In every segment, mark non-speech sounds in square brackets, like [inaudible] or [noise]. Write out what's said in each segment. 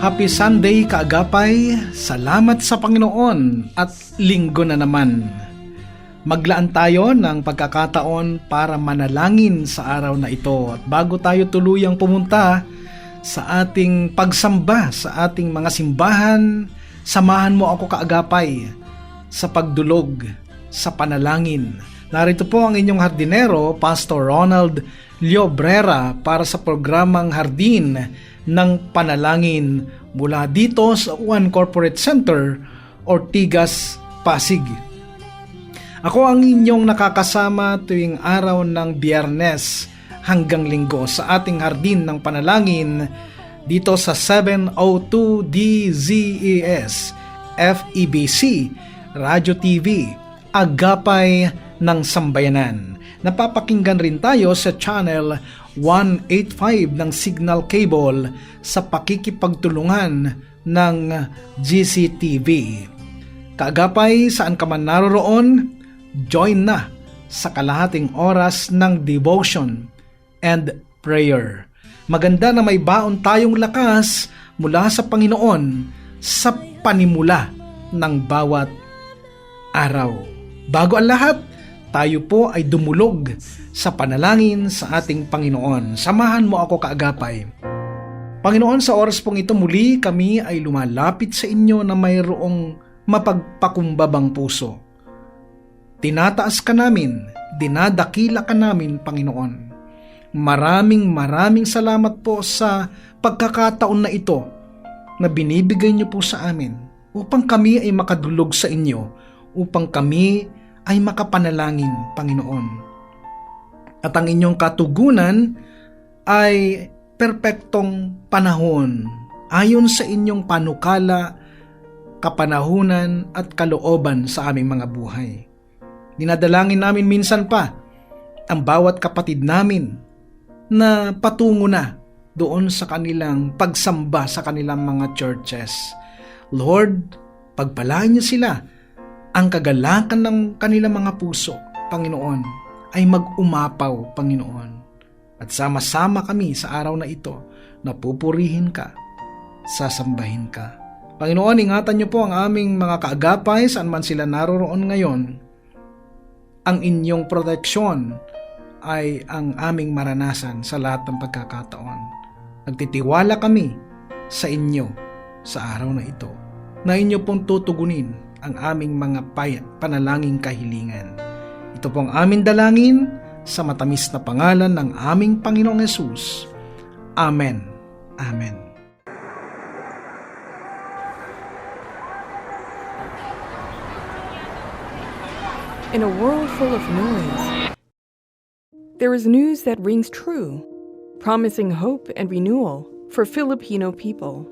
Happy Sunday, kaagapay. Salamat sa Panginoon at linggo na naman. Maglaan tayo ng pagkakataon para manalangin sa araw na ito. At bago tayo tuluyang pumunta sa ating pagsamba sa ating mga simbahan, samahan mo ako kaagapay sa pagdulog sa panalangin. Narito po ang inyong hardinero, Pastor Ronald Liobrera para sa programang Hardin ng Panalangin mula dito sa One Corporate Center, Ortigas, Pasig. Ako ang inyong nakakasama tuwing araw ng biyernes hanggang linggo sa ating hardin ng panalangin dito sa 702 DZES FEBC Radio TV Agapay ng Sambayanan. Napapakinggan rin tayo sa channel 185 ng Signal Cable sa pakikipagtulungan ng GCTV. Kaagapay saan ka man naroroon, join na sa kalahating oras ng devotion and prayer. Maganda na may baon tayong lakas mula sa Panginoon sa panimula ng bawat araw. Bago ang lahat, tayo po ay dumulog sa panalangin sa ating Panginoon. Samahan mo ako kaagapay. Panginoon, sa oras pong ito muli kami ay lumalapit sa inyo na mayroong mapagpakumbabang puso. Tinataas ka namin, dinadakila ka namin, Panginoon. Maraming maraming salamat po sa pagkakataon na ito na binibigay niyo po sa amin upang kami ay makadulog sa inyo, upang kami ay makapanalangin, Panginoon. At ang inyong katugunan ay perpektong panahon ayon sa inyong panukala, kapanahunan at kalooban sa aming mga buhay. Dinadalangin namin minsan pa ang bawat kapatid namin na patungo na doon sa kanilang pagsamba sa kanilang mga churches. Lord, pagpalaan niyo sila. Ang kagalakan ng kanilang mga puso, Panginoon, ay mag-umapaw, Panginoon. At sama-sama kami sa araw na ito na pupurihin ka, sasambahin ka. Panginoon, ingatan niyo po ang aming mga kaagapay saan man sila naroroon ngayon. Ang inyong proteksyon ay ang aming maranasan sa lahat ng pagkakataon. Nagtitiwala kami sa inyo sa araw na ito na inyo pong tutugunin ang aming mga panalangin kahilingan. Ito pong aming dalangin sa matamis na pangalan ng aming Panginoong Yesus. Amen. Amen. In a world full of noise, there is news that rings true, promising hope and renewal for Filipino people.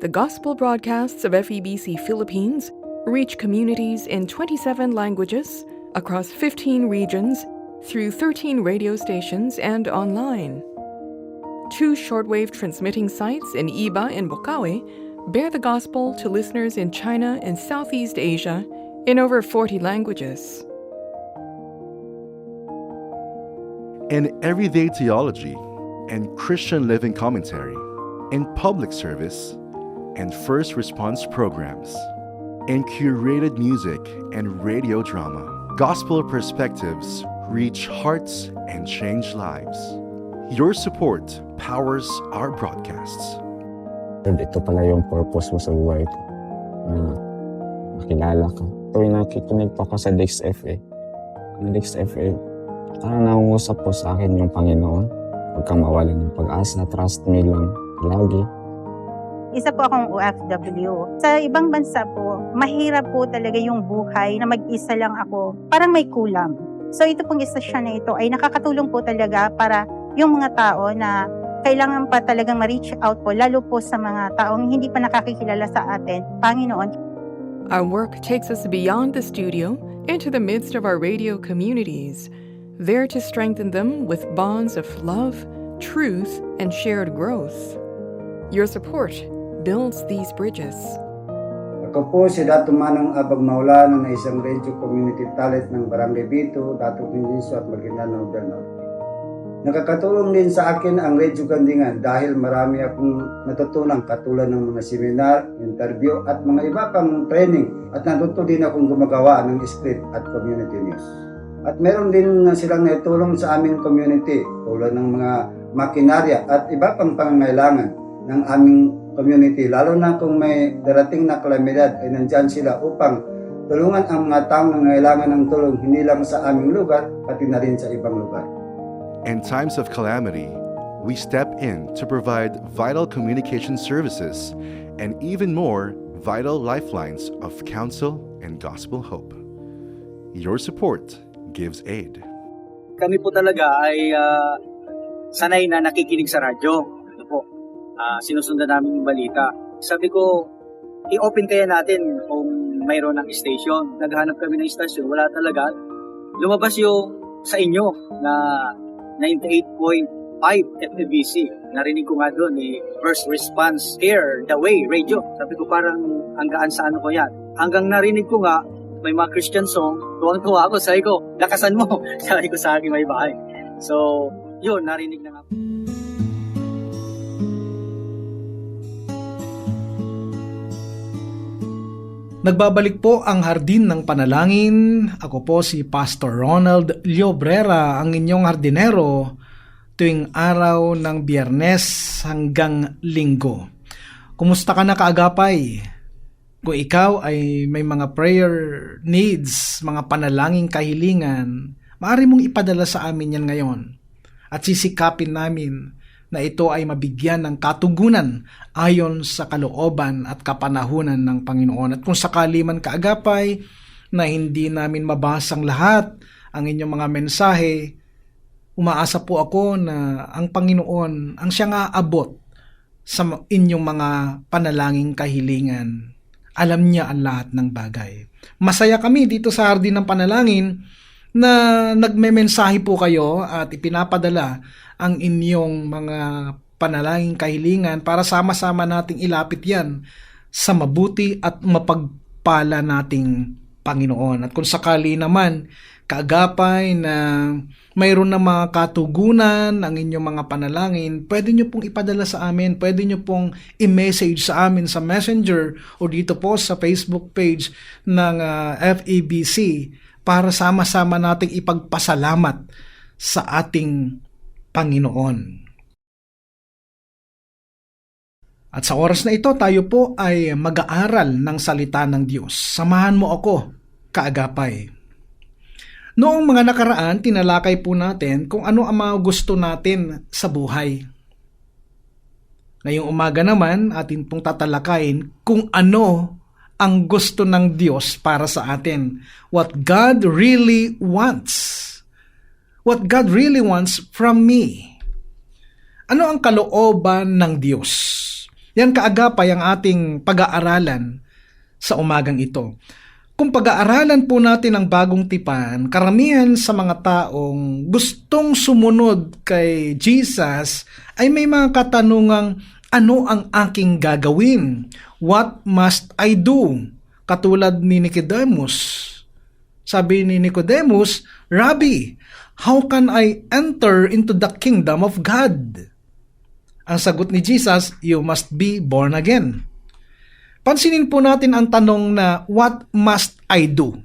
The gospel broadcasts of FEBC Philippines reach communities in 27 languages across 15 regions through 13 radio stations and online. Two shortwave transmitting sites in Iba and Bokawe bear the gospel to listeners in China and Southeast Asia in over 40 languages. in everyday theology and Christian living commentary, in public service and first response programs, in curated music and radio drama. Gospel perspectives reach hearts and change lives. Your support powers our broadcasts. Lord, ito pala yung purpose mo sa buhay ko. Na makilala ka. Tuwing nakikinig pa ako sa Dex FA, ang Dex FA, Parang nangungusap po sa akin yung Panginoon. Huwag kang mawala ng pag-asa, trust me lang lagi. Isa po akong OFW. Sa ibang bansa po, mahirap po talaga yung buhay na mag-isa lang ako. Parang may kulang. So ito pong istasyon na ito ay nakakatulong po talaga para yung mga tao na kailangan pa talagang ma-reach out po, lalo po sa mga taong hindi pa nakakikilala sa atin. Panginoon, Our work takes us beyond the studio into the midst of our radio communities, there to strengthen them with bonds of love, truth, and shared growth. Your support builds these bridges. Ako po si Dato Manong Abag Maulana na isang radio community talent ng Barangay Bito, Dato Quindinso at Maguindanao del Norte. Nakakatulong din sa akin ang Radio Gandingan dahil marami akong natutunan katulad ng mga seminar, interview at mga iba pang training at natuto din akong gumagawa ng script at community news. At meron din silang naitulong sa aming community tulad ng mga makinarya at iba pang pangangailangan ng aming community. Lalo na kung may darating na kalamidad ay nandyan sila upang tulungan ang mga taong nangailangan ng tulong hindi lang sa aming lugar pati na rin sa ibang lugar. In times of calamity, we step in to provide vital communication services and even more vital lifelines of counsel and gospel hope. Your support gives aid. kami po talaga ay ah, sanay na nakikinig sa radyo. Po, ah, sinusundan namin yung balita. Sabi ko, i-open kaya natin kung mayroon ng station. Naghanap kami ng station, wala talaga. Lumabas yung sa inyo na 98.5 FEBC. Narinig ko nga doon ni First Response Air, The Way, Radio. Sabi ko parang hanggaan sa ano ko yan. Hanggang narinig ko nga, may mga Christian song, tuwang-tuwa ako. Sabi ko, lakasan mo. [laughs] Sabi ko sa aking may bahay. So, yun, narinig na nga. Nagbabalik po ang Hardin ng Panalangin. Ako po si Pastor Ronald Llobrera, ang inyong hardinero tuwing araw ng biyernes hanggang linggo. Kumusta ka na kaagapay? Kung ikaw ay may mga prayer needs, mga panalangin kahilingan, maaari mong ipadala sa amin yan ngayon. At sisikapin namin na ito ay mabigyan ng katugunan ayon sa kalooban at kapanahunan ng Panginoon. At kung sakali man kaagapay na hindi namin mabasang lahat ang inyong mga mensahe, umaasa po ako na ang Panginoon ang siyang aabot sa inyong mga panalangin kahilingan. Alam niya ang lahat ng bagay. Masaya kami dito sa Hardin ng Panalangin na nagmemensahe po kayo at ipinapadala ang inyong mga panalangin kahilingan para sama-sama nating ilapit yan sa mabuti at mapagpala nating Panginoon. At kung sakali naman, kaagapay na mayroon na mga katugunan ang inyong mga panalangin, pwede nyo pong ipadala sa amin, pwede nyo pong i-message sa amin sa messenger o dito po sa Facebook page ng ah, FEBC para sama-sama nating ipagpasalamat sa ating Panginoon. At sa oras na ito, tayo po ay mag-aaral ng salita ng Diyos. Samahan mo ako, kaagapay. Noong mga nakaraan, tinalakay po natin kung ano ang mga gusto natin sa buhay. Ngayong umaga naman, atin pong tatalakayin kung ano ang gusto ng Diyos para sa atin. What God really wants. What God really wants from me. Ano ang kalooban ng Diyos? Yan kaagapay ang ating pag-aaralan sa umagang ito. Kung pag-aaralan po natin ang bagong tipan, karamihan sa mga taong gustong sumunod kay Jesus ay may mga katanungang ano ang aking gagawin? What must I do? Katulad ni Nicodemus. Sabi ni Nicodemus, Rabbi, how can I enter into the kingdom of God? Ang sagot ni Jesus, you must be born again. Pansinin po natin ang tanong na, what must I do?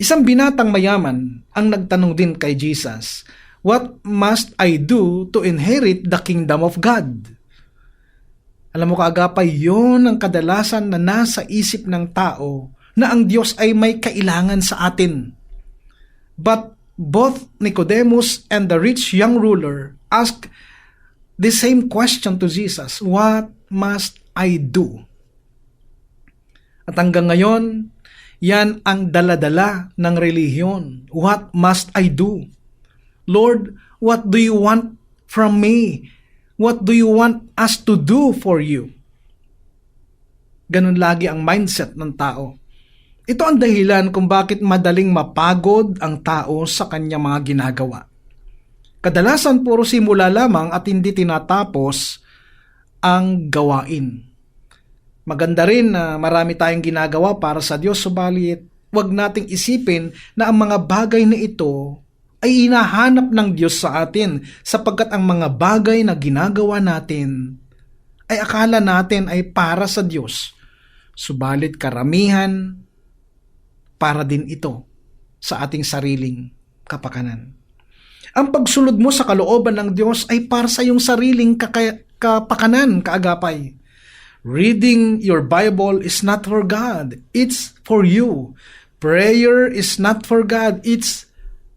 Isang binatang mayaman ang nagtanong din kay Jesus, what must I do to inherit the kingdom of God? Alam mo kaagapay, yon ang kadalasan na nasa isip ng tao na ang Diyos ay may kailangan sa atin. But both Nicodemus and the rich young ruler asked the same question to Jesus, What must I do? At hanggang ngayon, yan ang daladala ng relihiyon. What must I do? Lord, what do you want from me? What do you want us to do for you? Ganun lagi ang mindset ng tao. Ito ang dahilan kung bakit madaling mapagod ang tao sa kanyang mga ginagawa. Kadalasan puro simula lamang at hindi tinatapos ang gawain. Maganda rin na marami tayong ginagawa para sa Diyos, subalit wag nating isipin na ang mga bagay na ito ay inahanap ng Diyos sa atin sapagkat ang mga bagay na ginagawa natin ay akala natin ay para sa Diyos. Subalit karamihan para din ito sa ating sariling kapakanan. Ang pagsunod mo sa kalooban ng Diyos ay para sa iyong sariling kaka- kapakanan, kaagapay. Reading your Bible is not for God, it's for you. Prayer is not for God, it's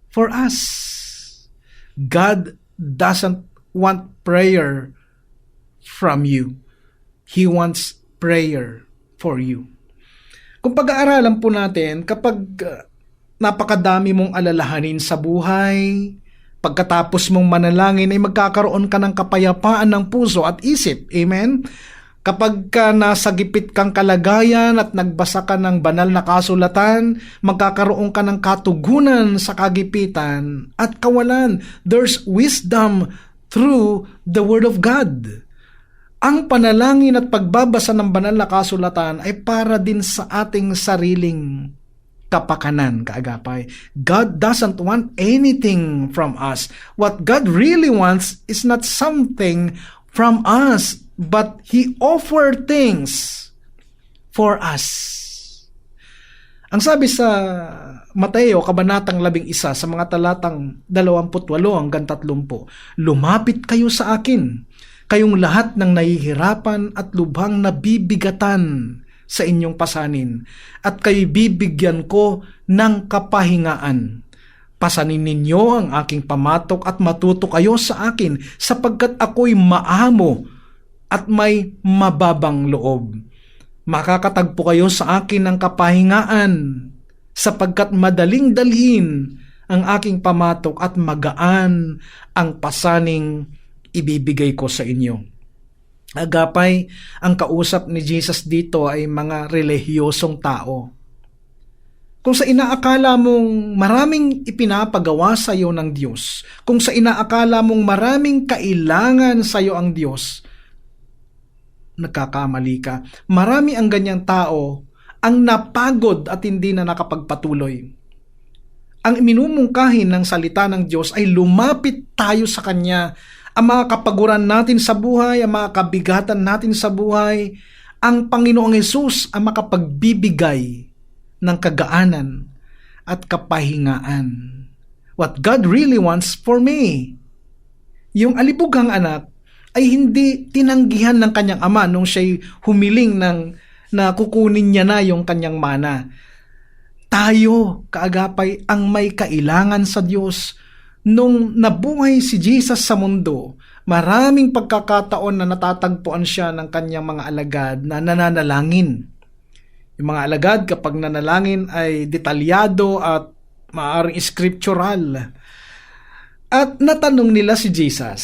for us. God doesn't want prayer from you. He wants prayer for you. Kung pag-aaralan po natin, kapag uh, napakadami mong alalahanin sa buhay, pagkatapos mong manalangin ay magkakaroon ka ng kapayapaan ng puso at isip. Amen? Kapag ka nasa gipit kang kalagayan at nagbasa ka ng banal na kasulatan, magkakaroon ka ng katugunan sa kagipitan at kawalan. There's wisdom through the Word of God. Ang panalangin at pagbabasa ng banal na kasulatan ay para din sa ating sariling kapakanan, kaagapay. God doesn't want anything from us. What God really wants is not something from us, but He offered things for us. Ang sabi sa Mateo, Kabanatang 11, sa mga talatang 28 hanggang 30, Lumapit kayo sa akin, kayong lahat ng nahihirapan at lubhang nabibigatan sa inyong pasanin, at kayo bibigyan ko ng kapahingaan. Pasanin ninyo ang aking pamatok at matuto kayo sa akin, sapagkat ako'y maamo at may mababang loob. Makakatagpo kayo sa akin ng kapahingaan, sapagkat madaling dalhin ang aking pamatok at magaan ang pasaning ibibigay ko sa inyo. Agapay, ang kausap ni Jesus dito ay mga relihiyosong tao. Kung sa inaakala mong maraming ipinapagawa sa iyo ng Diyos, kung sa inaakala mong maraming kailangan sa iyo ang Diyos, nagkakamali ka. Marami ang ganyang tao ang napagod at hindi na nakapagpatuloy. Ang minumungkahin ng salita ng Diyos ay lumapit tayo sa Kanya. Ang mga kapaguran natin sa buhay, ang mga kabigatan natin sa buhay, ang Panginoong Yesus ang makapagbibigay ng kagaanan at kapahingaan. What God really wants for me. Yung alibugang anak ay hindi tinanggihan ng kanyang ama nung siya'y humiling ng na kukunin niya na yung kanyang mana. Tayo, kaagapay, ang may kailangan sa Diyos. Nung nabuhay si Jesus sa mundo, maraming pagkakataon na natatagpuan siya ng kanyang mga alagad na nananalangin. Yung mga alagad kapag nanalangin ay detalyado at maaring scriptural. At natanong nila si Jesus,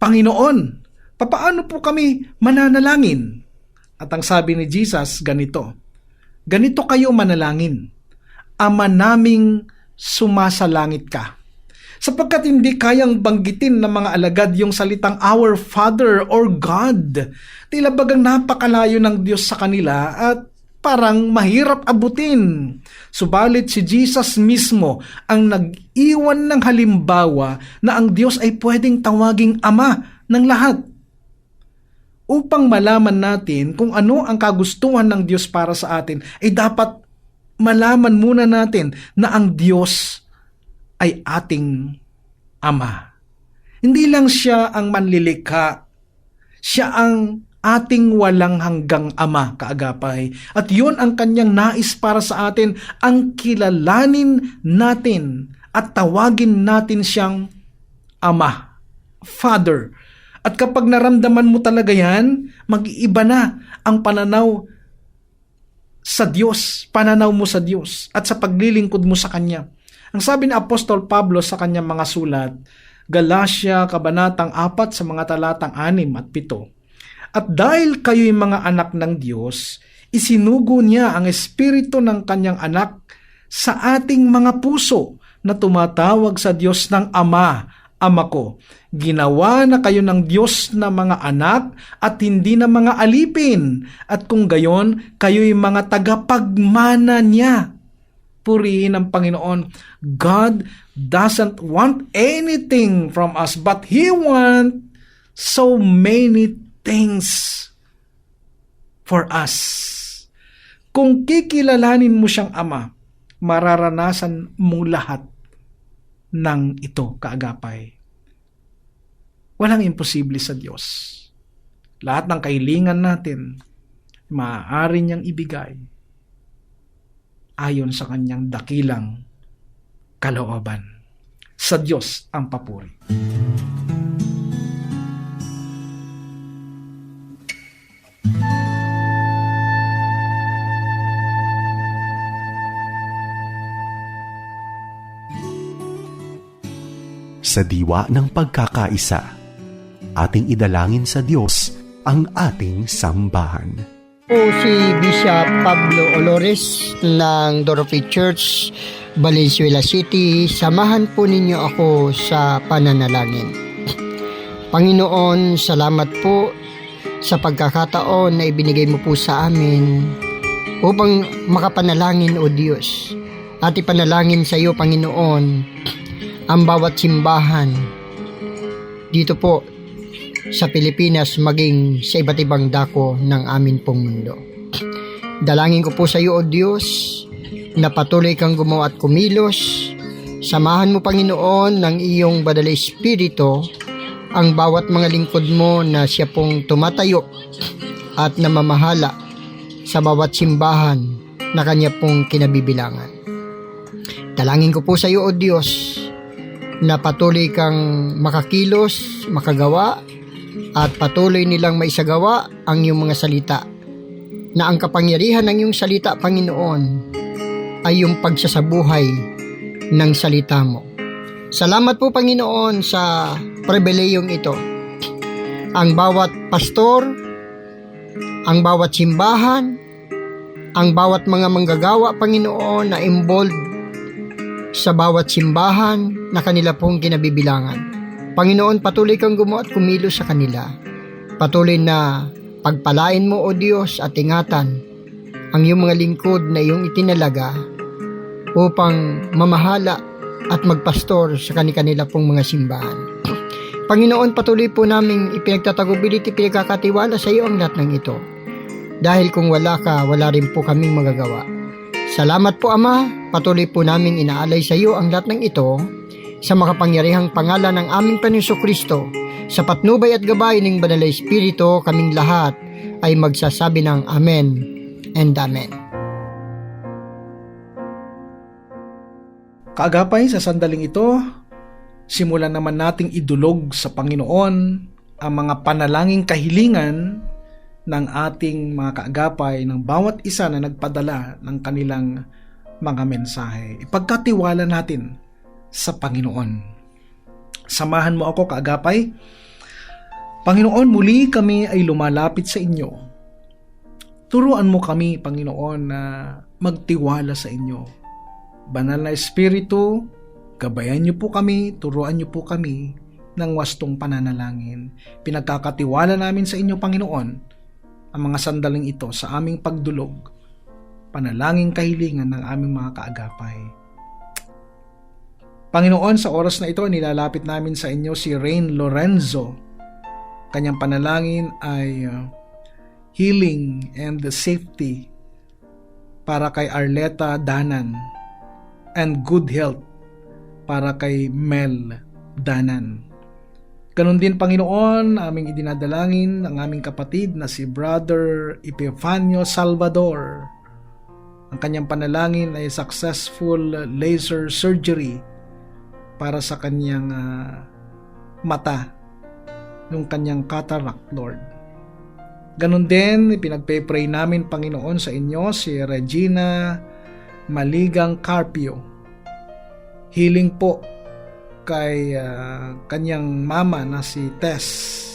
Panginoon, papaano po kami mananalangin? At ang sabi ni Jesus, ganito, Ganito kayo manalangin, Ama naming sumasalangit ka. Sapagkat hindi kayang banggitin ng mga alagad yung salitang Our Father or God. Tila bagang napakalayo ng Diyos sa kanila at parang mahirap abutin. Subalit si Jesus mismo ang nag-iwan ng halimbawa na ang Diyos ay pwedeng tawaging Ama ng lahat upang malaman natin kung ano ang kagustuhan ng Diyos para sa atin, ay dapat malaman muna natin na ang Diyos ay ating Ama. Hindi lang siya ang manlilikha, siya ang ating walang hanggang Ama, kaagapay. At yun ang kanyang nais para sa atin, ang kilalanin natin at tawagin natin siyang Ama, Father. At kapag naramdaman mo talaga yan, mag-iiba na ang pananaw sa Diyos, pananaw mo sa Diyos at sa paglilingkod mo sa Kanya. Ang sabi ni Apostol Pablo sa kanyang mga sulat, Galatia, Kabanatang 4 sa mga talatang 6 at 7. At dahil kayo'y mga anak ng Diyos, isinugo niya ang espiritu ng kanyang anak sa ating mga puso na tumatawag sa Diyos ng Ama, Ama ko. Ginawa na kayo ng Diyos na mga anak at hindi na mga alipin. At kung gayon, kayo'y mga tagapagmana niya. Purihin ang Panginoon. God doesn't want anything from us, but He want so many things for us. Kung kikilalanin mo siyang Ama, mararanasan mo lahat ng ito, kaagapay. Walang imposible sa Diyos. Lahat ng kahilingan natin, maaari niyang ibigay ayon sa kanyang dakilang kalooban. Sa Diyos ang papuri. Sa diwa ng pagkakaisa, ating idalangin sa Diyos ang ating sambahan. Po si Bishop Pablo Olores ng Dorothy Church, Valenzuela City. Samahan po ninyo ako sa pananalangin. Panginoon, salamat po sa pagkakataon na ibinigay mo po sa amin upang makapanalangin o Diyos. At ipanalangin sa iyo, Panginoon, ang bawat simbahan dito po sa Pilipinas maging sa iba't ibang dako ng amin pong mundo. Dalangin ko po sa iyo, O Diyos, na patuloy kang gumawa at kumilos. Samahan mo, Panginoon, ng iyong badala espiritu ang bawat mga lingkod mo na siya pong tumatayo at namamahala sa bawat simbahan na kanya pong kinabibilangan. Dalangin ko po sa iyo, O Diyos, na patuloy kang makakilos, makagawa, at patuloy nilang maisagawa ang iyong mga salita. Na ang kapangyarihan ng iyong salita, Panginoon, ay yung pagsasabuhay ng salita mo. Salamat po, Panginoon, sa pribileyong ito. Ang bawat pastor, ang bawat simbahan, ang bawat mga manggagawa, Panginoon, na involved sa bawat simbahan na kanila pong kinabibilangan. Panginoon, patuloy kang gumawa at kumilos sa kanila. Patuloy na pagpalain mo, O Diyos, at ingatan ang iyong mga lingkod na iyong itinalaga upang mamahala at magpastor sa kanikanila pong mga simbahan. [clears throat] Panginoon, patuloy po naming ipinagtatagubility, pinagkakatiwala sa iyo ang lahat ng ito. Dahil kung wala ka, wala rin po kaming magagawa. Salamat po Ama, patuloy po naming inaalay sa iyo ang lahat ng ito sa makapangyarihang pangalan ng aming Panginoon Kristo. Sa patnubay at gabay ng Banal na Espiritu, kaming lahat ay magsasabi ng Amen and Amen. Kaagapay sa sandaling ito, simulan naman nating idulog sa Panginoon ang mga panalangin kahilingan ng ating mga kaagapay ng bawat isa na nagpadala ng kanilang mga mensahe. Ipagkatiwala natin sa Panginoon. Samahan mo ako kaagapay. Panginoon, muli kami ay lumalapit sa inyo. Turuan mo kami, Panginoon, na magtiwala sa inyo. Banal na Espiritu, gabayan niyo po kami, turuan niyo po kami ng wastong pananalangin. Pinagkakatiwala namin sa inyo, Panginoon, ang mga sandaling ito sa aming pagdulog, panalangin kahilingan ng aming mga kaagapay. Panginoon, sa oras na ito, nilalapit namin sa inyo si Rain Lorenzo. Kanyang panalangin ay uh, healing and the safety para kay Arleta Danan and good health para kay Mel Danan. Ganon din Panginoon, aming idinadalangin ang aming kapatid na si Brother Epifanio Salvador. Ang kanyang panalangin ay successful laser surgery para sa kanyang ah, mata, yung kanyang cataract, Lord. Ganon din, pinagpe-pray namin, Panginoon, sa inyo si Regina Maligang Carpio. Healing po kay ah, kanyang mama na si Tess.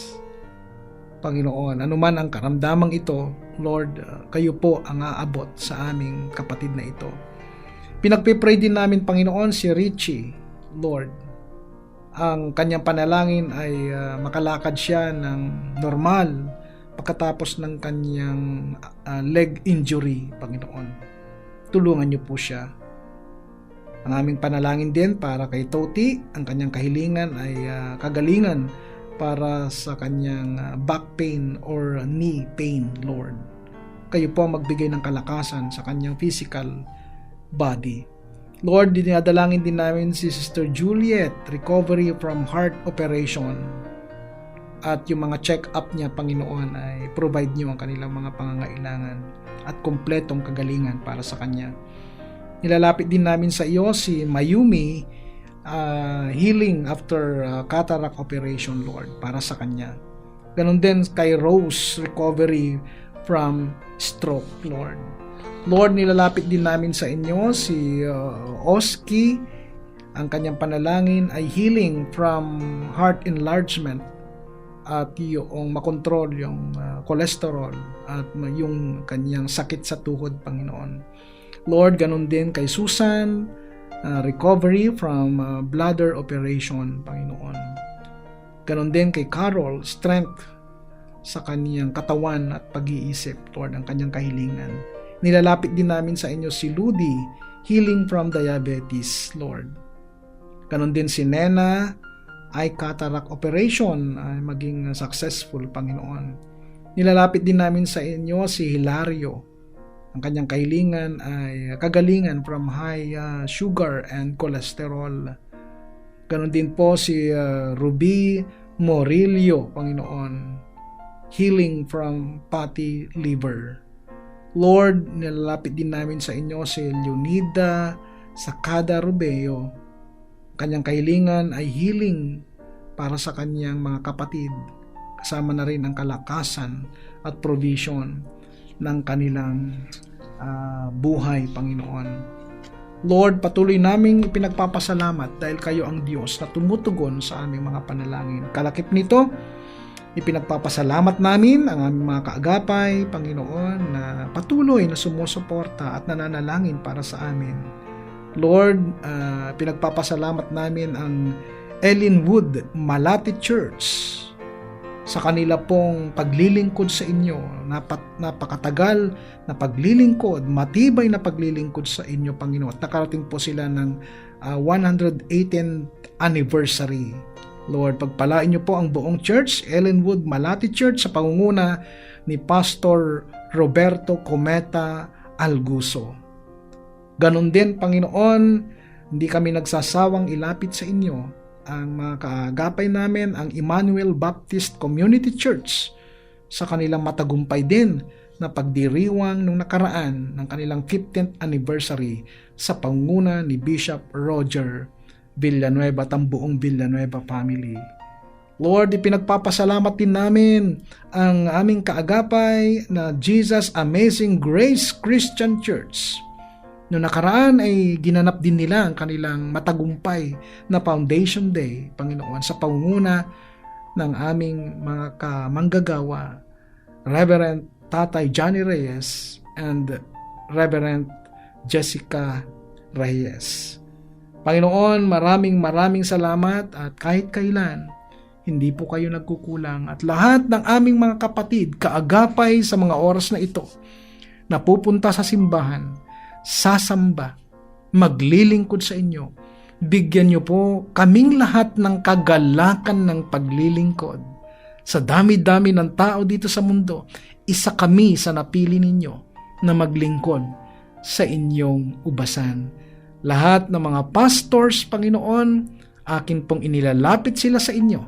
Panginoon, anuman ang karamdamang ito, Lord, ah, kayo po ang aabot sa aming kapatid na ito. Pinagpipray din namin, Panginoon, si Richie, Lord. Ang kanyang panalangin ay ah, makalakad siya ng normal pagkatapos ng kanyang ah, leg injury, Panginoon. Tulungan niyo po siya. Ang aming panalangin din para kay Toti, ang kanyang kahilingan ay ah, kagalingan para sa kanyang back pain or knee pain, Lord. Kayo po ang magbigay ng kalakasan sa kanyang physical body. Lord, dinadalangin din namin si Sister Juliet, recovery from heart operation. At yung mga check-up niya, Panginoon, ay provide niyo ang kanilang mga pangangailangan at kompletong kagalingan para sa kanya. Nilalapit din namin sa iyo si Mayumi, uh, healing after uh, cataract operation, Lord, para sa kanya. Ganon din kay Rose, recovery from stroke, Lord. Lord, nilalapit din namin sa inyo si uh, Oski. Ang kanyang panalangin ay healing from heart enlargement at yung makontrol yung uh, cholesterol at yung kanyang sakit sa tuhod, Panginoon. Lord, ganun din kay Susan, uh, recovery from uh, bladder operation, Panginoon. Ganon din kay Carol, strength sa kaniyang katawan at pag-iisip, Lord, ang kanyang kahilingan. Nilalapit din namin sa inyo si Ludi, healing from diabetes, Lord. Ganon din si Nena, eye cataract operation ay maging successful, Panginoon. Nilalapit din namin sa inyo si Hilario. Ang kanyang kahilingan ay kagalingan from high uh, sugar and cholesterol. Ganon din po si uh, Ruby Morillo, Panginoon. Healing from fatty liver. Lord, nilalapit din namin sa inyo si Leonida Sakada Rubeo. Kanyang kahilingan ay healing para sa kanyang mga kapatid. Kasama na rin ang kalakasan at provision ng kanilang uh, buhay, Panginoon. Lord, patuloy naming ipinagpapasalamat dahil kayo ang Diyos na tumutugon sa aming mga panalangin. Kalakip nito, Ipinagpapasalamat namin ang aming mga kaagapay, Panginoon, na patuloy na sumusuporta at nananalangin para sa amin. Lord, uh, pinagpapasalamat namin ang Ellenwood Malati Church sa kanila pong paglilingkod sa inyo, napat, napakatagal na paglilingkod, matibay na paglilingkod sa inyo, Panginoon. At nakarating po sila ng uh, 118th anniversary Lord, pagpalain niyo po ang buong church, Ellenwood Malati Church sa pangunguna ni Pastor Roberto Cometa Alguso. Ganon din, Panginoon, hindi kami nagsasawang ilapit sa inyo ang mga kaagapay namin, ang Emmanuel Baptist Community Church sa kanilang matagumpay din na pagdiriwang nung nakaraan ng kanilang 15th anniversary sa panguna ni Bishop Roger Villanueva at ang buong Villanueva family. Lord, ipinagpapasalamat din namin ang aming kaagapay na Jesus Amazing Grace Christian Church. Noong nakaraan ay ginanap din nila ang kanilang matagumpay na Foundation Day, Panginoon, sa pangunguna ng aming mga kamanggagawa, Reverend Tatay Johnny Reyes and Reverend Jessica Reyes. Panginoon, maraming maraming salamat at kahit kailan, hindi po kayo nagkukulang at lahat ng aming mga kapatid kaagapay sa mga oras na ito na pupunta sa simbahan, sasamba, maglilingkod sa inyo. Bigyan niyo po kaming lahat ng kagalakan ng paglilingkod. Sa dami-dami ng tao dito sa mundo, isa kami sa napili ninyo na maglingkod sa inyong ubasan lahat ng mga pastors, Panginoon, akin pong inilalapit sila sa inyo.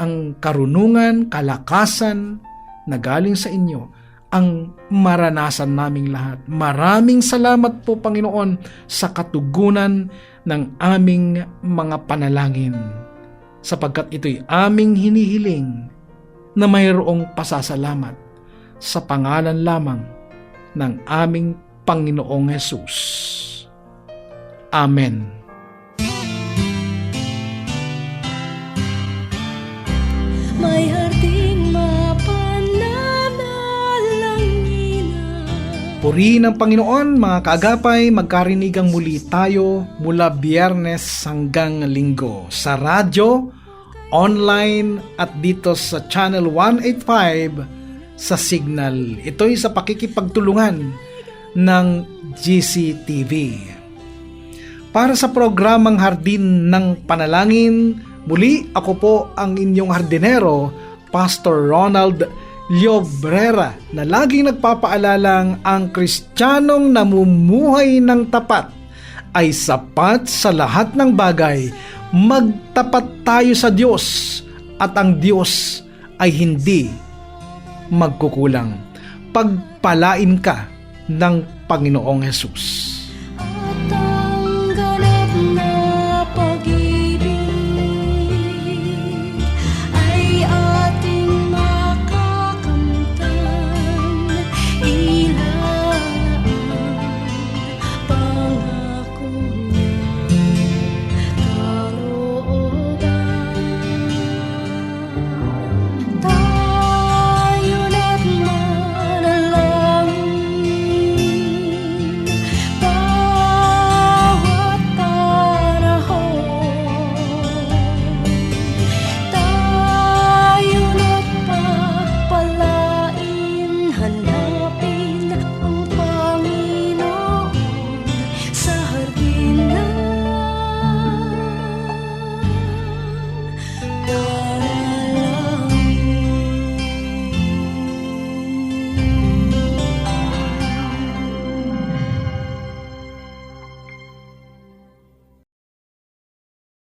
Ang karunungan, kalakasan na galing sa inyo, ang maranasan naming lahat. Maraming salamat po, Panginoon, sa katugunan ng aming mga panalangin sapagkat ito'y aming hinihiling na mayroong pasasalamat sa pangalan lamang ng aming Panginoong Hesus. Amen. May harding Purihin ng Panginoon, mga kaagapay, magkarinigang muli tayo mula biyernes hanggang linggo sa radyo, online at dito sa Channel 185 sa Signal. Ito'y sa pakikipagtulungan ng GCTV. Para sa programang Hardin ng Panalangin, muli ako po ang inyong hardinero, Pastor Ronald Llobrera, na laging nagpapaalalang ang kristyanong namumuhay ng tapat ay sapat sa lahat ng bagay. Magtapat tayo sa Diyos at ang Diyos ay hindi magkukulang. Pagpalain ka ng Panginoong Hesus. At